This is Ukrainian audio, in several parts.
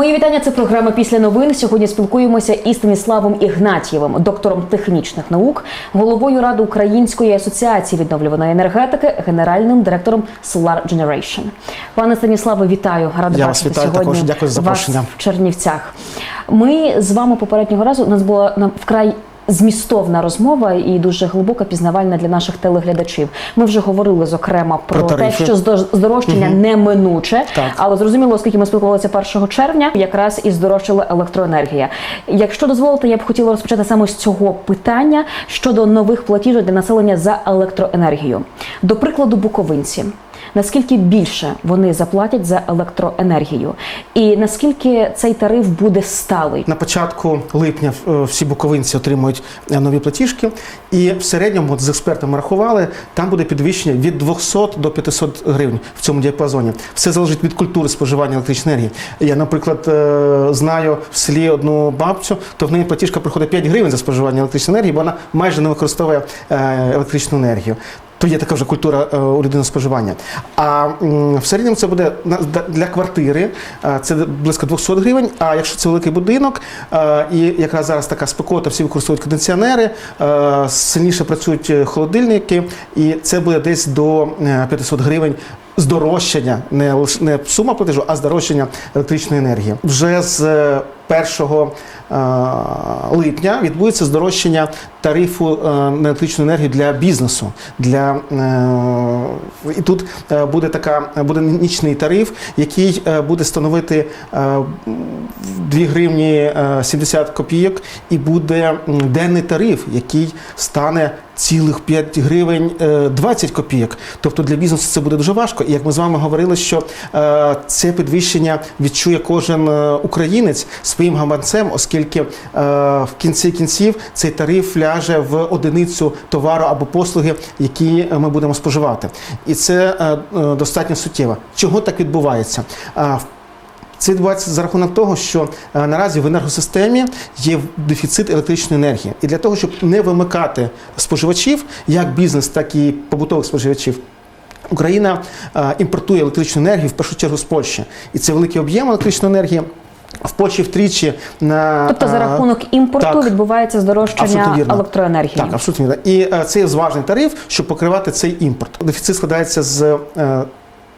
Мої вітання. Це програма після новин. Сьогодні спілкуємося із Станіславом Ігнатьєвим, доктором технічних наук, головою ради Української асоціації відновлюваної енергетики, генеральним директором Solar Generation. Пане Станіславе, вітаю. Рада Я вас вітаю сьогодні також. Дякую за вас в Чернівцях. Ми з вами попереднього разу у нас була на- вкрай. Змістовна розмова і дуже глибока пізнавальна для наших телеглядачів. Ми вже говорили зокрема про, Про те, що здо- здорожчання неминуче, Так. але зрозуміло, оскільки ми спілкувалися 1 червня, якраз і здорожчала електроенергія. Якщо дозволите, я б хотіла розпочати саме з цього питання щодо нових платіжок для населення за електроенергію. До прикладу, буковинці. Наскільки більше вони заплатять за електроенергію, і наскільки цей тариф буде сталий? На початку липня е, всі буковинці отримують е, нові платіжки, і в середньому з експертами рахували, там буде підвищення від 200 до 500 гривень в цьому діапазоні. Все залежить від культури споживання електричної енергії. Я, наприклад, е, знаю в селі одну бабцю, то в неї платіжка приходить 5 гривень за споживання електричної енергії, бо вона майже не використовує електричну енергію. То є така вже культура е, у людини споживання. А в середньому це буде для квартири е, це близько 200 гривень. А якщо це великий будинок, е, і якраз зараз така спекота, всі використовують кондиціонери, е, сильніше працюють е, холодильники, і це буде десь до е, 500 гривень. Здорожчання, не не сума платежу, а здорожчання електричної енергії. Вже з е, 1 е, липня відбудеться здорожчання тарифу е, на електричну енергію для бізнесу. Для, е, і тут е, буде така буде нічний тариф, який е, буде становити е, 2 гривні е, 70 копійок, і буде денний тариф, який стане цілих 5 гривень е, 20 копійок. Тобто для бізнесу це буде дуже важко. І як ми з вами говорили, що е, це підвищення відчує кожен е, українець своїм гаманцем, оскільки е, в кінці кінців цей тариф ляже в одиницю товару або послуги, які ми будемо споживати. І це е, е, достатньо суттєво. Чого так відбувається? Це відбувається за рахунок того, що наразі в енергосистемі є дефіцит електричної енергії. І для того, щоб не вимикати споживачів, як бізнес, так і побутових споживачів. Україна імпортує електричну енергію в першу чергу з Польщі, і це великий об'єм електричної енергії. В Польщі втричі на Тобто за е, рахунок імпорту так. відбувається здорожчання електроенергії. Так, абсолютно вірно. І е, це є зважний тариф, щоб покривати цей імпорт. Дефіцит складається з е,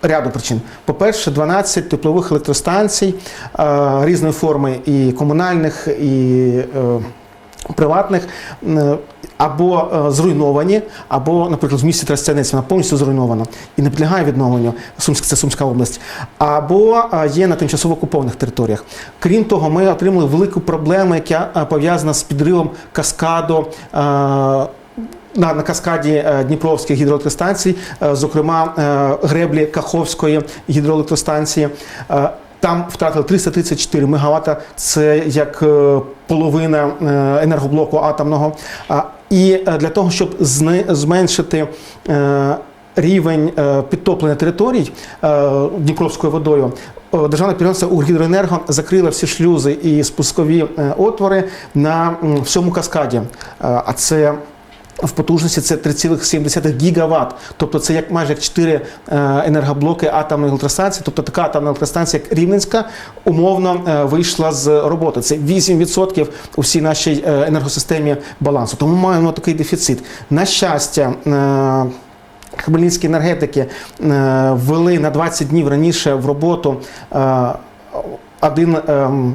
ряду причин. По-перше, 12 теплових електростанцій е, різної форми, і комунальних, і е, приватних. е, Або е, зруйновані, або, наприклад, в місті Тростянець вона повністю зруйнована і не підлягає відновленню. Сумська це Сумська область, або е, є на тимчасово окупованих територіях. Крім того, ми отримали велику проблему, яка пов'язана з підривом каскаду. на, на каскаді Дніпровських гідроелектростанцій, зокрема греблі Каховської гідроелектростанції. Там втратили 334 МВт, це як е, половина е, енергоблоку атомного. І е, для того, щоб зменшити рівень підтоплення територій Дніпровською водою, Державне підприємство «Укргідроенерго» закрило всі шлюзи і спускові отвори на всьому каскаді. А це в потужності це 3,7 гігаватт. Тобто це як майже як 4 е, енергоблоки атомної електростанції. Тобто така атомна електростанція, як Рівненська, умовно е, вийшла з роботи. Це 8% у всій нашій е, енергосистемі балансу. Тому маємо такий дефіцит. На щастя. Хмельницькі енергетики ввели на 20 днів раніше в роботу один ем,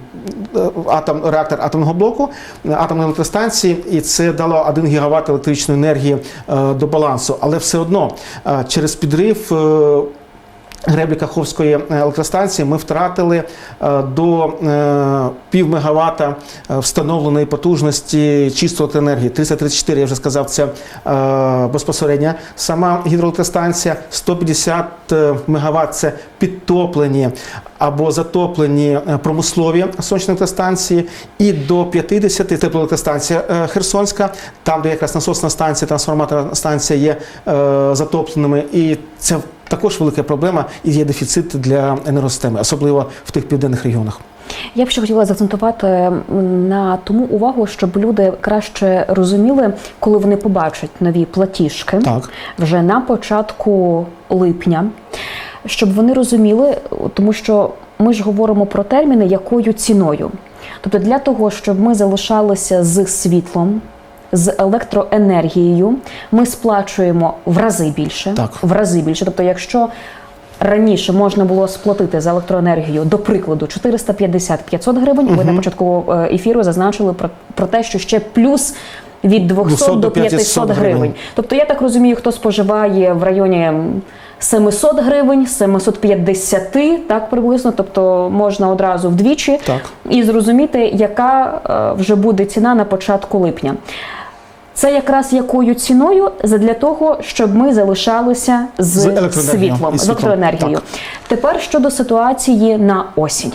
е, атом, реактор атомного блоку е, атомної електростанції, і це дало 1 гігават електричної енергії е, до балансу. Але все одно е, через підрив. Е, Греблі Каховської електростанції ми втратили е, до е, пів мегаватта е, встановленої потужності чистої електроенергії. 334, я вже сказав, це е, безпосередня сама гідроелектростанція. 150 мегаватт – це підтоплені або затоплені е, промислові сонячні електростанції. І до 50 теплоелектростанція е, Херсонська, там, де якраз насосна станція, трансформаторна станція є е, затопленими. І це також велика проблема і є дефіцит для енергосистеми, особливо в тих південних регіонах. Я б ще хотіла заакцентувати на тому увагу, щоб люди краще розуміли, коли вони побачать нові платіжки Так. вже на початку липня, щоб вони розуміли, тому що ми ж говоримо про терміни, якою ціною. Тобто для того, щоб ми залишалися з світлом, з електроенергією, ми сплачуємо в рази більше. Так. В рази більше. Тобто, якщо раніше можна було сплатити за електроенергію, до прикладу, 450-500 гривень, ви на початку е, ефіру зазначили про, про те, що ще плюс. Від 200 200 до 500 гривень. Тобто, я так розумію, хто споживає в районі м, 700 гривень, 750, так приблизно. Тобто можна одразу вдвічі Так. і зрозуміти, яка е, вже буде ціна на початку липня. Це якраз якою ціною для того, щоб ми залишалися з, З світлом, з електроенергією. так. Тепер щодо ситуації на осінь.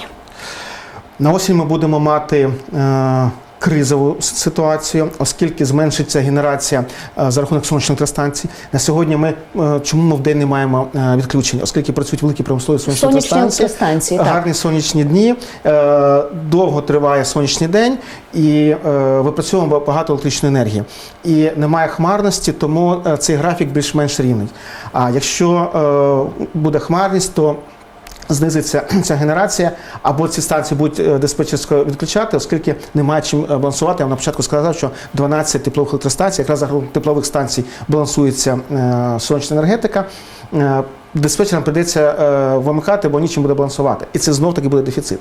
На осінь ми будемо мати е, кризову ситуацію, оскільки зменшиться генерація е, за рахунок сонячних електростанцій. На сьогодні ми е, чому ми в день не маємо е, відключень, оскільки працюють великі промислові сонячні, електростанції. гарні сонячні дні, довго триває сонячний день і випрацьовуємо багато електричної енергії. І немає хмарності, тому цей графік більш-менш рівний. А якщо буде хмарність, то Знизиться ця генерація, або ці станції будуть е, диспетчерсько відключати, оскільки немає чим е, балансувати. Я на початку сказав, що 12 теплових електростанцій, якраз за теплових станцій балансується е, сонячна енергетика. Диспетчерам прийдеться вимикати, бо нічим буде балансувати. І це знов таки буде дефіцит.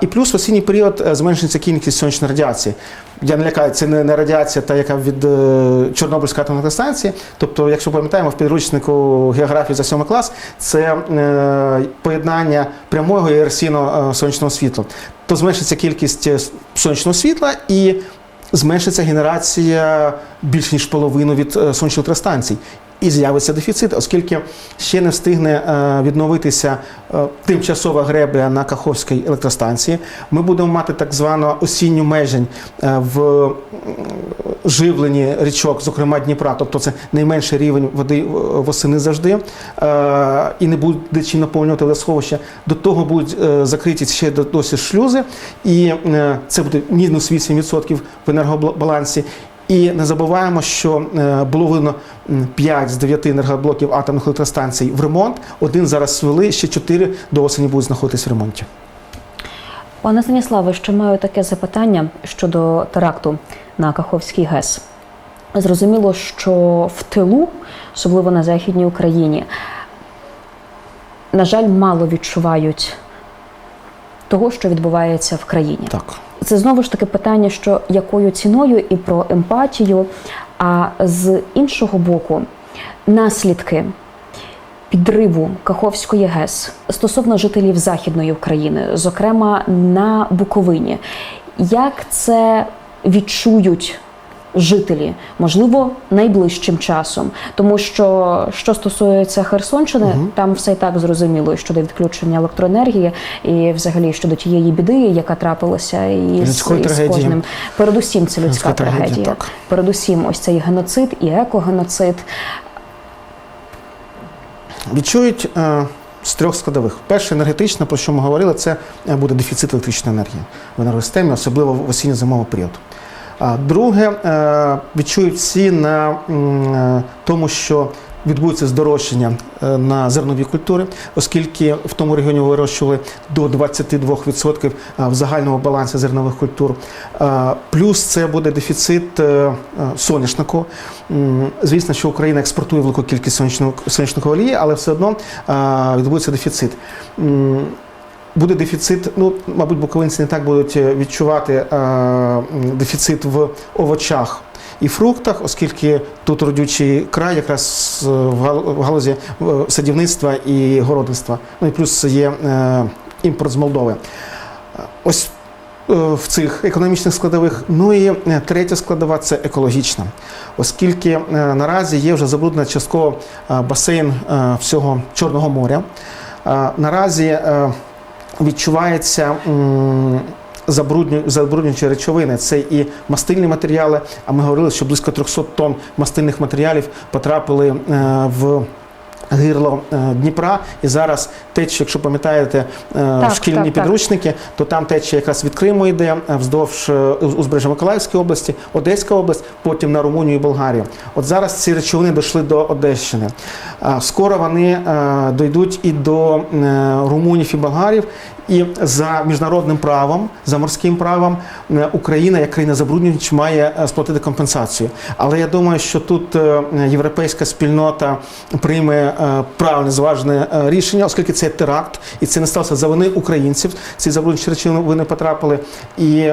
І плюс в осінній період зменшиться кількість сонячної радіації. Я не лякаю, це не, не радіація, та яка від е, Чорнобильської атомної станції. Тобто, якщо пам'ятаємо, в підручнику географії за 7 клас це е, поєднання прямого і ерсійного е, сонячного світла. То зменшиться кількість е, сонячного світла і зменшиться генерація більш ніж половину від сонячних електростанцій. І з'явиться дефіцит, оскільки ще не встигне е, відновитися е, тимчасова гребля на Каховській електростанції. Ми будемо мати так звану осінню межень е, в живленні річок, зокрема Дніпра, тобто це найменший рівень води восени завжди, і не буде чим наповнювати водосховище. До того будуть закриті ще досі шлюзи, і це буде мінус 8% в енергобалансі. І не забуваємо, що е, було видно 5 з 9 енергоблоків атомних електростанцій в ремонт. Один зараз свели, ще 4 до осені будуть знаходитись в ремонті. Пане Станіславе, ще маю таке запитання щодо теракту на Каховський ГЕС. Зрозуміло, що в тилу, особливо на Західній Україні, на жаль, мало відчувають того, що відбувається в країні. Так. Це знову ж таки питання, що якою ціною і про емпатію. А з іншого боку, наслідки підриву Каховської ГЕС стосовно жителів Західної України, зокрема на Буковині, як це відчують? Жителі, можливо, найближчим часом, тому що що стосується Херсонщини, там все і так зрозуміло щодо відключення електроенергії, і взагалі щодо тієї біди, яка трапилася Людської із кожним. Передусім, це людська Людська трагедія, трагедія. так. Передусім, ось цей геноцид і екогеноцид. Відчують е, з трьох складових. Перше, енергетично, про що ми говорили, це е, буде дефіцит електричної енергії в енергосистемі, особливо в осінньо-зимовий період. Друге, е, відчують всі на е, тому, що відбудеться здорожчання е, на зернові культури, оскільки в тому регіоні вирощували до 22% в загальному балансі зернових культур. Плюс це буде дефіцит соняшнику. Звісно, що Україна експортує велику кількість соняшникової олії, але все одно відбудеться дефіцит. Буде дефіцит, ну, мабуть, буковинці не так будуть е, відчувати е, дефіцит в овочах і фруктах, оскільки тут родючий край, якраз е, в галузі садівництва і городництва. Ну і плюс є імпорт з Молдови. Ось в цих економічних складових. Ну і третя складова це екологічна, оскільки наразі є вже забруднений частково басейн всього Чорного моря. Наразі відчувається забруднюючі речовини. Це і мастильні матеріали. А ми говорили, що близько 300 тонн мастильних матеріалів потрапили е, в. Гирло е, Дніпра, і зараз течія, якщо пам'ятаєте, е, шкільні так, так. підручники, то там течія якраз від Криму йде е, вздовж узбережжя Миколаївської області, Одеська область, потім на Румунію і Болгарію. От зараз ці речовини дійшли до Одещини. Скоро вони дійдуть і до румунів і болгарів, І за міжнародним правом, за морським правом, е, Україна, як країна забруднювач, має е, сплатити компенсацію. Але я думаю, що тут е, європейська спільнота прийме правильне зважене рішення, оскільки це теракт, і це не сталося за вини українців. Ці забруднюючі речовини потрапили, і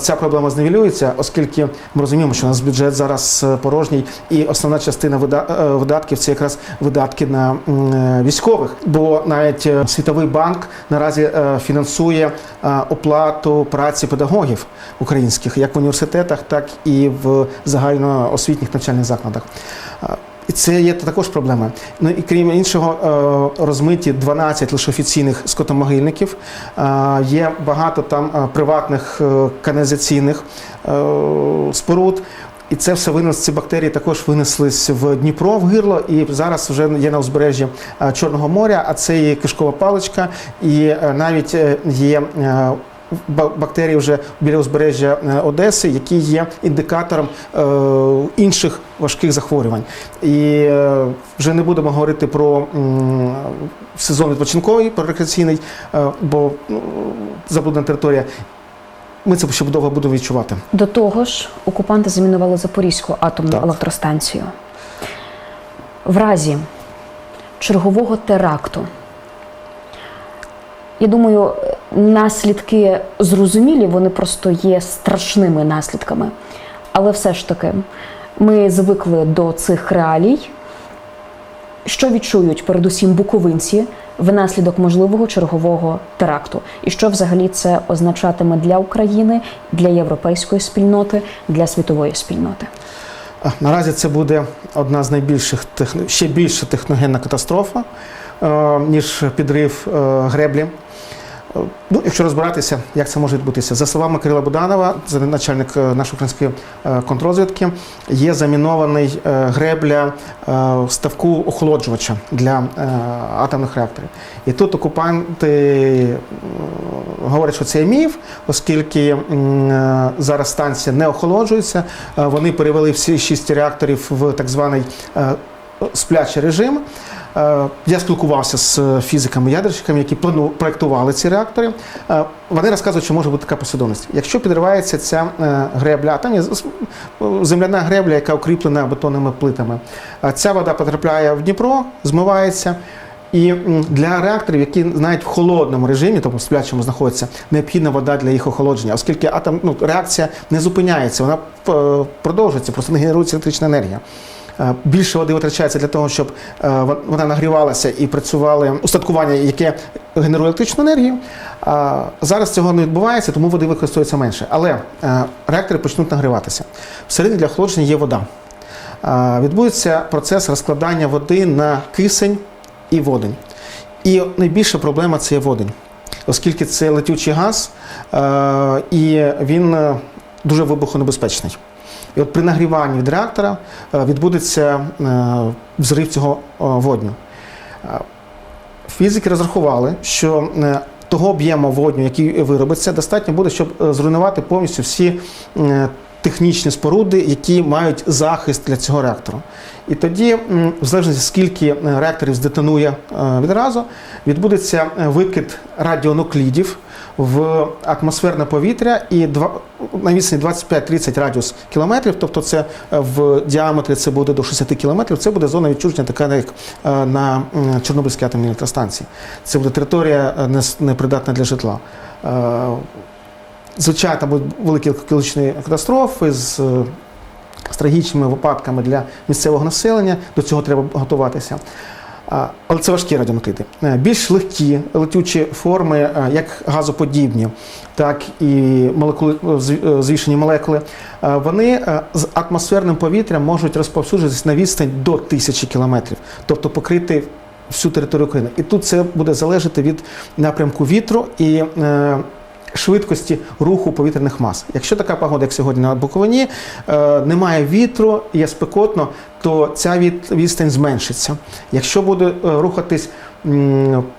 ця проблема зневелюється, оскільки ми розуміємо, що у нас бюджет зараз порожній, і основна частина видатків це якраз видатки на військових. Бо навіть Світовий банк наразі фінансує оплату праці педагогів українських як в університетах, так і в загальноосвітніх навчальних закладах. І це є також проблема. Ну і крім іншого, е, розмиті 12 лише офіційних скотомогильників. Є багато там е, приватних е, каналізаційних споруд. І це все винес, ці бактерії також винеслись в Дніпро в гирло, і зараз вже є на узбережжі е, Чорного моря, а це є кишкова паличка, і е, навіть е, є бактерії вже біля узбережжя Одеси, які є індикатором інших важких захворювань. І вже не будемо говорити про сезон відпочинковий, про рекреаційний, бо ну, забруднена територія. Ми це ще довго будемо відчувати. До того ж, окупанти замінували Запорізьку атомну Так. електростанцію. В разі чергового теракту. Я думаю, наслідки зрозумілі, вони просто є страшними наслідками. Але все ж таки, ми звикли до цих реалій. Що відчують передусім буковинці внаслідок можливого чергового теракту, і що взагалі це означатиме для України, для європейської спільноти, для світової спільноти? Наразі це буде одна з найбільших техно- ще більша техногенна катастрофа, е, ніж підрив е, греблі. Ну, якщо розбиратися, як це може відбутися, за словами Кирила Буданова, начальник е, нашої української е, контррозвідки, є замінований е, гребля ставку охолоджувача для атомних реакторів. І тут окупанти говорять, що це міф, оскільки зараз станція не охолоджується. Вони перевели всі шість реакторів в так званий сплячий режим. Е, Я спілкувався з фізиками ядерщиками, які проектували ці реактори. Е, Вони розказують, що може бути така послідовність. Якщо підривається ця е, гребля, там є земляна гребля, яка укріплена бетонними плитами. Е, Ця вода потрапляє в Дніпро, змивається. І для реакторів, які навіть в холодному режимі, тобто в сплячому знаходяться, необхідна вода для їх охолодження, оскільки атом, ну, реакція не зупиняється, вона е, продовжується, просто не генерується електрична енергія. Е, Більше води витрачається для того, щоб е, вона нагрівалася і працювали устаткування, яке генерує електричну енергію. Зараз цього не відбувається, тому води використовується менше. Але е, реактори почнуть нагріватися. Всередині для охолодження є вода. Відбудеться процес розкладання води на кисень і водень. І найбільша проблема це водень, оскільки це летючий газ, і він дуже вибухонебезпечний. І от при нагріванні від реактора е, відбудеться е, взрив цього е, водню. Фізики розрахували, що того об'єму водню, який виробиться, достатньо буде, щоб зруйнувати повністю всі технічні споруди, які мають захист для цього реактора. І тоді, в залежності скільки реакторів здетонує відразу, відбудеться викид радіонуклідів в атмосферне повітря і на відстані 25-30 радіус кілометрів, тобто це е, в діаметрі це буде до 60 кілометрів, це буде зона відчуження, така як е, на Чорнобильській атомній електростанції. Це буде територія е, непридатна для житла. Звичайно, там будуть великі екологічні катастрофи з, з трагічними випадками для місцевого населення. До цього треба готуватися. Але це важкі радіонукліди. Е, Більш легкі летючі форми, е, як газоподібні, так і молекули, е, звішені молекули, вони з атмосферним повітрям можуть розповсюджуватися на відстань до тисячі кілометрів, тобто покрити всю територію України. І тут це буде залежати від напрямку вітру і швидкості руху повітряних мас. Якщо така погода, як сьогодні на Буковині, е, немає вітру, є спекотно, то ця відстань зменшиться. Якщо буде е, рухатись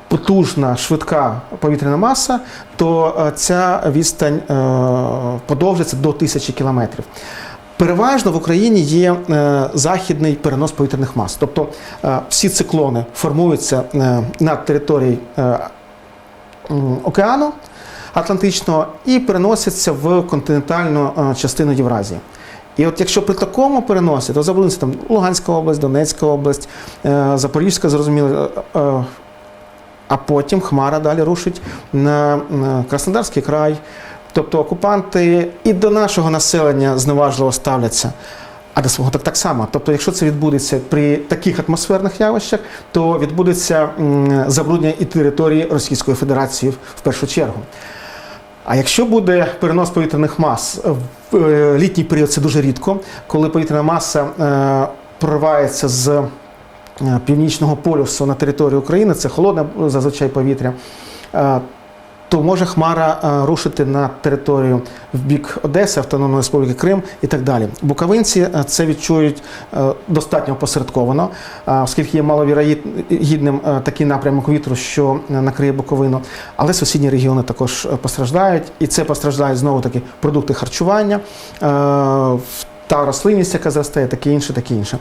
потужна, швидка повітряна маса, то е, ця відстань подовжиться до тисячі кілометрів. Переважно в Україні є західний перенос повітряних мас, тобто всі циклони формуються над територією океану Атлантичного і переносяться в континентальну е, частину Євразії. І от якщо при такому переносі, то забудеться там Луганська область, Донецька область, е, Запорізька, зрозуміло, е, а потім Хмара далі рушить на, Краснодарський край. Тобто окупанти і до нашого населення зневажливо ставляться. А до свого так, так само. Тобто, якщо це відбудеться при таких атмосферних явищах, то відбудеться забруднення і території Російської Федерації в першу чергу. А якщо буде перенос повітряних мас в е, літній період, це дуже рідко, коли повітряна маса е, проривається з е, північного полюсу на територію України, це холодне е, зазвичай повітря, е, то може Хмара е, рушити на територію в бік Одеси, Автономної Республіки Крим і так далі. Буковинці е, це відчують е, достатньо посередковано, оскільки є маловірогідним такий напрямок вітру, що накриє Буковину. Але сусідні регіони також постраждають, і це постраждають знову таки продукти харчування. Та рослинність, яка зростає, таке інше, таке інше.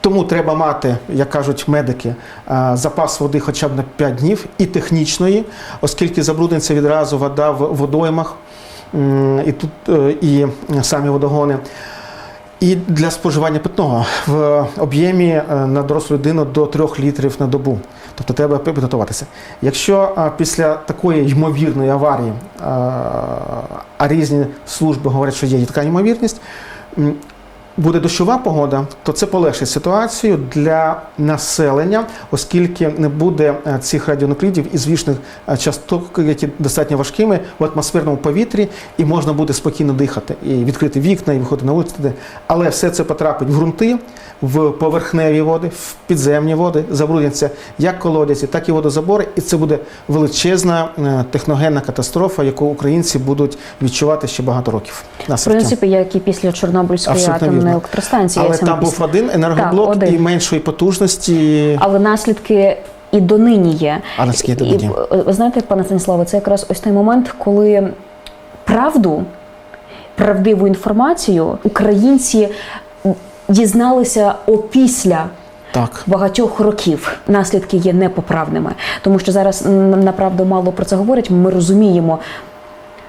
Тому треба мати, як кажуть медики, запас води хоча б на 5 днів і технічної, оскільки забрудниться відразу вода в водоймах і тут е, і самі водогони. І для споживання питного в об'ємі е, на дорослу людину до 3 літрів на добу. Тобто треба підготуватися. Якщо після такої ймовірної аварії, а різні служби говорять, що є така ймовірність, буде дощова погода, то це полегшить ситуацію для населення, оскільки не буде е, цих радіонуклідів і звічних е, часток, які достатньо важкими в атмосферному повітрі, і можна буде спокійно дихати і відкрити вікна, і виходити на вулицю. Але все це потрапить в ґрунти, в поверхневі води, в підземні води, забрудняться як колодязі, так і водозабори, і це буде величезна е, техногенна катастрофа, яку українці будуть відчувати ще багато років. В принципі, як і після Чорнобильської Абсолютно атомної електростанції. Але там був один енергоблок Так, один. і меншої потужності. Але наслідки і донині є. А наскільки І, е, ви знаєте, пане Станіславе, це якраз ось той момент, коли правду, правдиву інформацію українці дізналися опісля Так. багатьох років наслідки є непоправними, тому що зараз направду мало про це говорять. Ми розуміємо.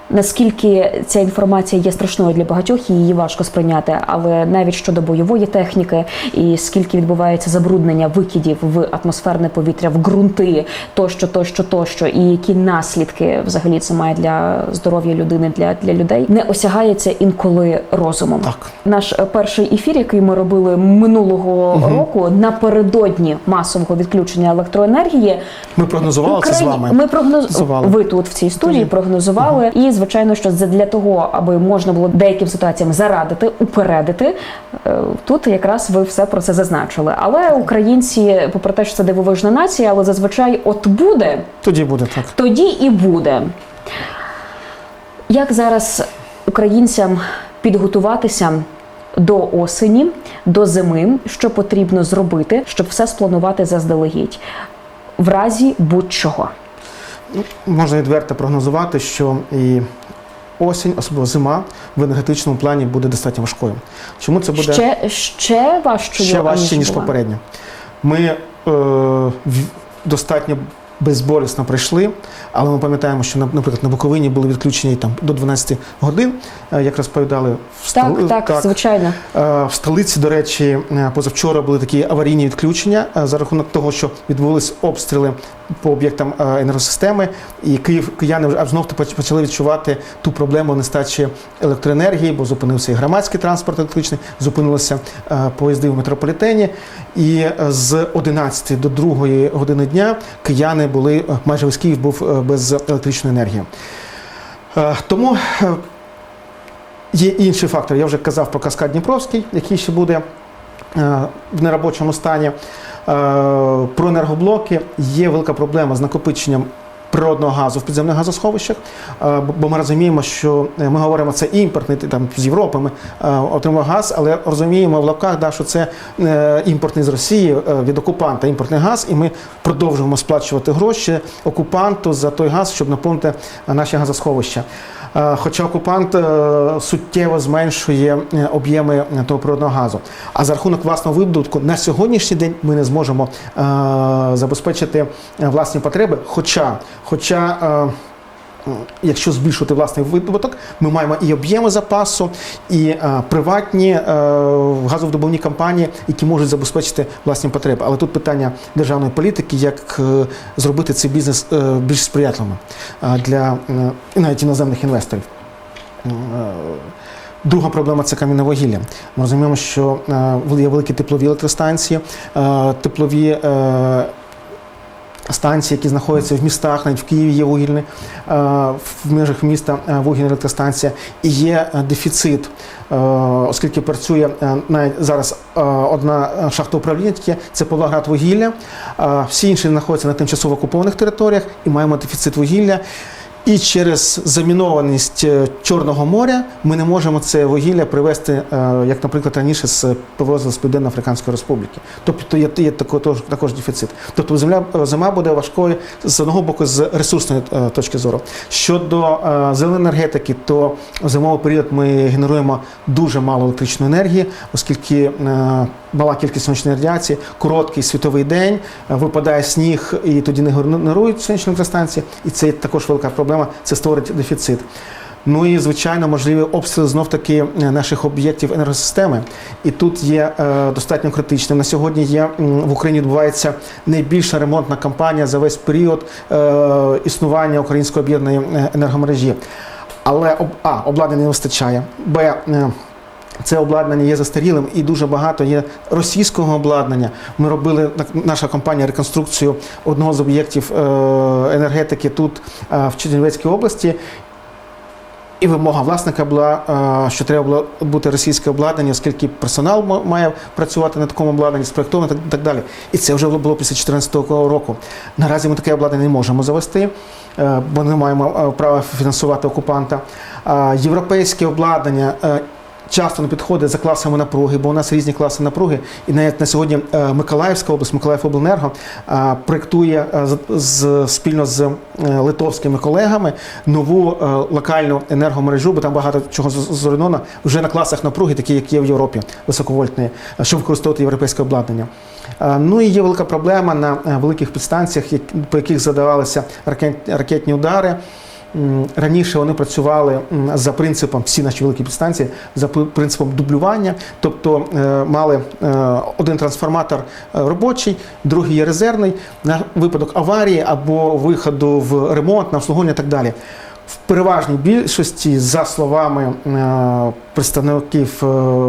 Наскільки ця інформація є страшною для багатьох, і її важко сприйняти, але навіть щодо бойової техніки, і скільки відбувається забруднення викидів в атмосферне повітря, в ґрунти, тощо, тощо, тощо, і які наслідки взагалі це має для здоров'я людини, для, для людей, не осягається інколи розумом. Так. Наш перший ефір, який ми робили минулого року, напередодні масового відключення електроенергії, Ми прогнозували це з вами. Ми. Прогнозували. Ви тут в цій студії Тоді. прогнозували. І звичайно, що для того, аби можна було деяким ситуаціям зарадити, упередити. е, Тут якраз ви все про це зазначили. Але українці, попри те, що це дивовижна нація, але зазвичай от буде, Тоді буде так. тоді і буде. Як зараз українцям підготуватися до осені, до зими, що потрібно зробити, щоб все спланувати заздалегідь, в разі будь-чого? Можна відверто прогнозувати, що і осінь, особливо зима, в енергетичному плані буде достатньо важкою. Чому це буде Ще, ще важчою, ще важче, ніж була? попередньо? Ми е, достатньо безболісно прийшли, але ми пам'ятаємо, що на- наприклад на Буковині були відключені там до 12 годин, е, як розповідали в Так, столи- так, звичайно. Е, В столиці, до речі, е, позавчора були такі аварійні відключення за рахунок того, що відбулись обстріли по об'єктам е, енергосистеми, і Київ кияни вже знов почали відчувати ту проблему нестачі електроенергії, бо зупинився і громадський транспорт електричний, зупинилися е, поїзди в метрополітені. І е, з 11 до 2 години дня кияни були майже весь Київ був без електричної енергії. Тому Є інший фактор. Я вже казав про каскад Дніпровський, який ще буде в неробочому стані. Е, Про енергоблоки є велика проблема з накопиченням природного газу в підземних газосховищах, е, бо- ми розуміємо, що е, ми говоримо, це імпортний там з Європи. Ми е, отримуємо газ, але розуміємо в лапках, да, що це імпортний з Росії від окупанта імпортний газ, і ми продовжуємо сплачувати гроші окупанту за той газ, щоб наповнити наші газосховища. Хоча окупант суттєво зменшує об'єми того природного газу. А за рахунок власного видобутку на сьогоднішній день ми не зможемо забезпечити власні потреби. Хоча, Хоча, е, якщо збільшувати власний видобуток, ми маємо і об'єми запасу, і е, приватні е, газовидобувні компанії, які можуть забезпечити власні потреби. Але тут питання державної політики, як зробити цей бізнес більш сприятливим для навіть іноземних інвесторів. Друга проблема це кам'яне вугілля. Ми розуміємо, що є великі теплові електростанції, теплові станції, які знаходяться в містах, навіть в Києві є вугільні, е, в межах міста е, вугільна електростанція. І є е, дефіцит, оскільки працює навіть зараз одна шахта управління, це Павлоград вугілля. Всі інші знаходяться на тимчасово окупованих територіях і маємо дефіцит вугілля. І через замінованість е, Чорного моря ми не можемо це вугілля привезти, е, як, наприклад, раніше з привозили з Південно-Африканської Республіки. Тобто є, є тако- тож- також дефіцит. Тобто земля, зима буде важкою з одного боку з ресурсної е, точки зору. Щодо е, зеленої енергетики, то в зимовий період ми генеруємо дуже мало електричної енергії, оскільки е, мала кількість сонячної радіації, короткий світовий день, е, випадає сніг і тоді не генерують сонячні електростанції, і це також велика проблема, це створить дефіцит. Ну і звичайно, можливі обстріли знов таки е, наших об'єктів енергосистеми. І тут є е, достатньо критичним. На сьогодні є в Україні відбувається найбільша ремонтна кампанія за весь період е, існування української об'єднаної е, енергомережі. Але об, а, обладнання не вистачає. Б. е, це обладнання є застарілим і дуже багато є російського обладнання. Ми робили наша компанія реконструкцію одного з об'єктів е, енергетики тут е, в Чернівецькій області. І вимога власника була, е, що треба було бути російське обладнання, оскільки персонал має працювати на такому обладнанні, спроектовано і так далі. І це вже було після 2014 року. Наразі ми таке обладнання не можемо завести, бо не маємо права фінансувати окупанта. Європейське обладнання. Часто не підходить за класами напруги, бо у нас різні класи напруги. І навіть на сьогодні е, Миколаївська область, Миколаївобленерго е, проєктує е, з, спільно з литовськими колегами нову локальну енергомережу, бо там багато чого з- зруйновано вже на класах напруги, такі як є в Європі, високовольтні, е, щоб використовувати європейське обладнання. Ну і є велика проблема на великих підстанціях, по яких задавалися ракет- ракетні удари. Раніше вони працювали за принципом, всі наші великі підстанції, за принципом дублювання, тобто е, мали е, один трансформатор е, робочий, другий є резервний на випадок аварії або виходу в ремонт, на обслуговування і так далі. В переважній більшості, за словами е, представників е,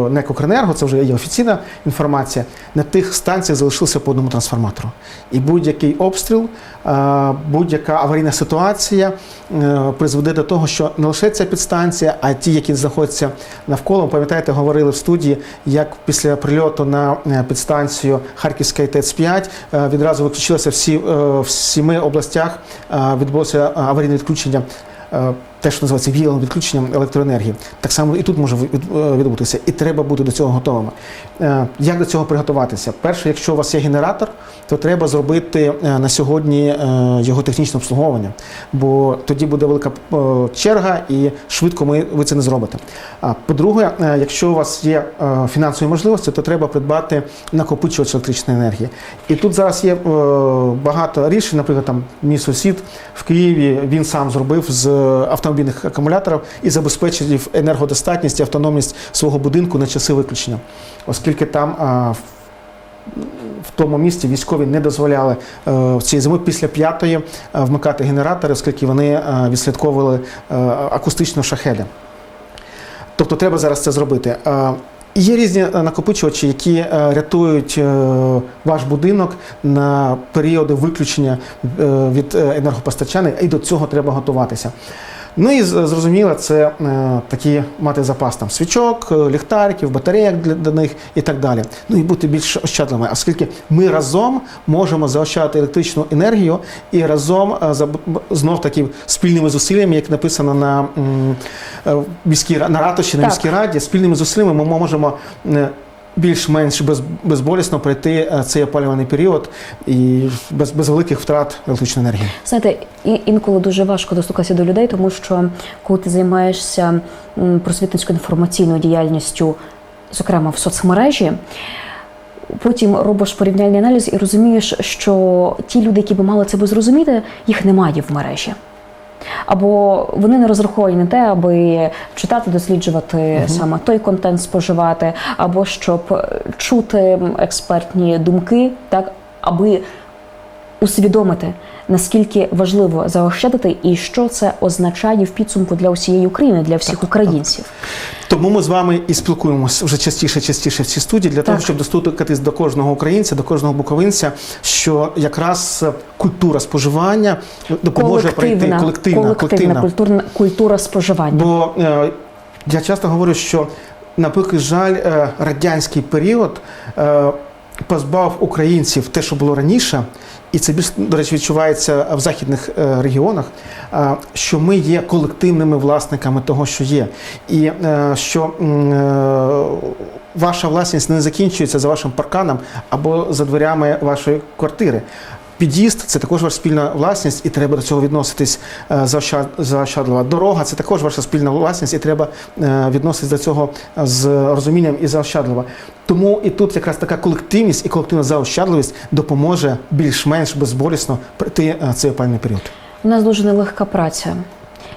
НЕК це вже є офіційна інформація, на тих станціях залишилося по одному трансформатору. І будь-який обстріл, е, будь-яка аварійна ситуація призведе до того, що не лише ця підстанція, а ті, які знаходяться навколо. Пам'ятаєте, говорили в студії, як після прильоту на підстанцію Харківська ТЕЦ-5 е, відразу виключилося всі в сіми областях відбулося аварійне відключення. Е, Те, що називається віяловим відключенням електроенергії, так само і тут може е, відбутися, і треба бути до цього готовими. Е, Як до цього приготуватися? Перше, якщо у вас є генератор, то треба зробити е, на сьогодні його технічне обслуговування, бо тоді буде велика черга і швидко ми, ви це не зробите. А по-друге, якщо у вас є фінансові можливості, то треба придбати накопичувач електричної енергії. І тут зараз є багато рішень, наприклад, там мій сусід в Києві він сам зробив з автомобільних акумуляторів і забезпечив енергодостатність і автономність свого будинку на часи виключення, оскільки там. в- тому місці військові не дозволяли е, в цій зими після п'ятої е, вмикати генератори, оскільки вони е, відслідковували е, акустично шахеди. Тобто треба зараз це зробити. Е, Є різні е, накопичувачі, які е, рятують е, ваш будинок на періоди виключення е, від е, енергопостачання, і до цього треба готуватися. Ну і зрозуміло, це е, такі мати запас там свічок, е, ліхтариків, батарейок для, для них і так далі. Ну і бути більш ощадливими, оскільки ми разом можемо заощадити електричну енергію і разом е, знов таки спільними зусиллями, як написано на е, міській на ратуші, на міській раді, спільними зусиллями ми можемо. е, Більш-менш без, безболісно пройти е, цей опалюваний період і без, без великих втрат електричної енергії. Знаєте, інколи дуже важко достукатися до людей, тому що коли ти займаєшся просвітницькою інформаційною діяльністю, зокрема в соцмережі, потім робиш порівняльний аналіз і розумієш, що ті люди, які би мали це би зрозуміти, їх немає в мережі. Або вони не розраховані на те, аби читати, досліджувати саме той контент споживати, або щоб чути експертні думки, так аби усвідомити, наскільки важливо заощадити і що це означає в підсумку для усієї України, для всіх українців. Тому ми з вами і спілкуємося вже частіше, частіше в цій студії для того, щоб достукатись до кожного українця, до кожного буковинця, що якраз культура споживання допоможе пройти колективна, колективна культурна культура споживання. Бо е, я часто говорю, що на жаль, е, радянський період е, позбав українців те, що було раніше, і це більш до речі відчувається в західних е, регіонах, е, що ми є колективними власниками того, що є, і е, що ваша власність не закінчується за вашим парканом або за дверями вашої квартири. Під'їзд це також ваша спільна власність, і треба до цього відноситись е, заощадливо. Дорога це також ваша спільна власність, і треба е, відноситись до цього з розумінням і заощадливо. Тому і тут якраз така колективність і колективна заощадливість допоможе більш-менш безболісно пройти е, цей опальний період. У нас дуже нелегка праця.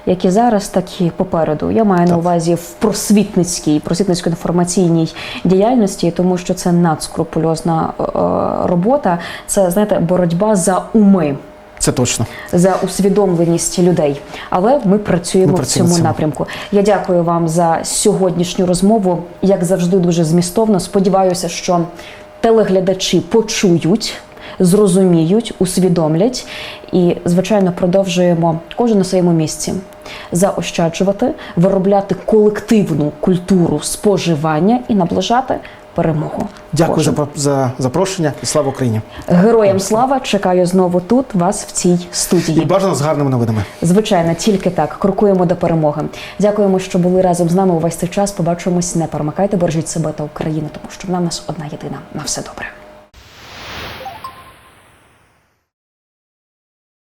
Як і зараз, так і попереду. Я маю на увазі в просвітницькій, просвітницько-інформаційній діяльності, тому що це надскрупульозна е, робота. Це знаєте, боротьба за уми. Це точно. за усвідомленість людей. Але ми працюємо, Ми працюємо в цьому. напрямку. Я дякую вам за сьогоднішню розмову. Як завжди, дуже змістовно. Сподіваюся, що телеглядачі почують. Зрозуміють, усвідомлять і, звичайно, продовжуємо кожен на своєму місці заощаджувати, виробляти колективну культуру споживання і наближати перемогу. Дякую Кожен. за, за запрошення і слава Україні. Героям слава! Чекаю знову тут вас в цій студії. І бажано з гарними новинами. Звичайно, тільки так крокуємо до перемоги. Дякуємо, що були разом з нами увесь цей час. Побачимось. Не перемикайте, бережіть себе та Україну, тому що вона в нас одна єдина. На все добре.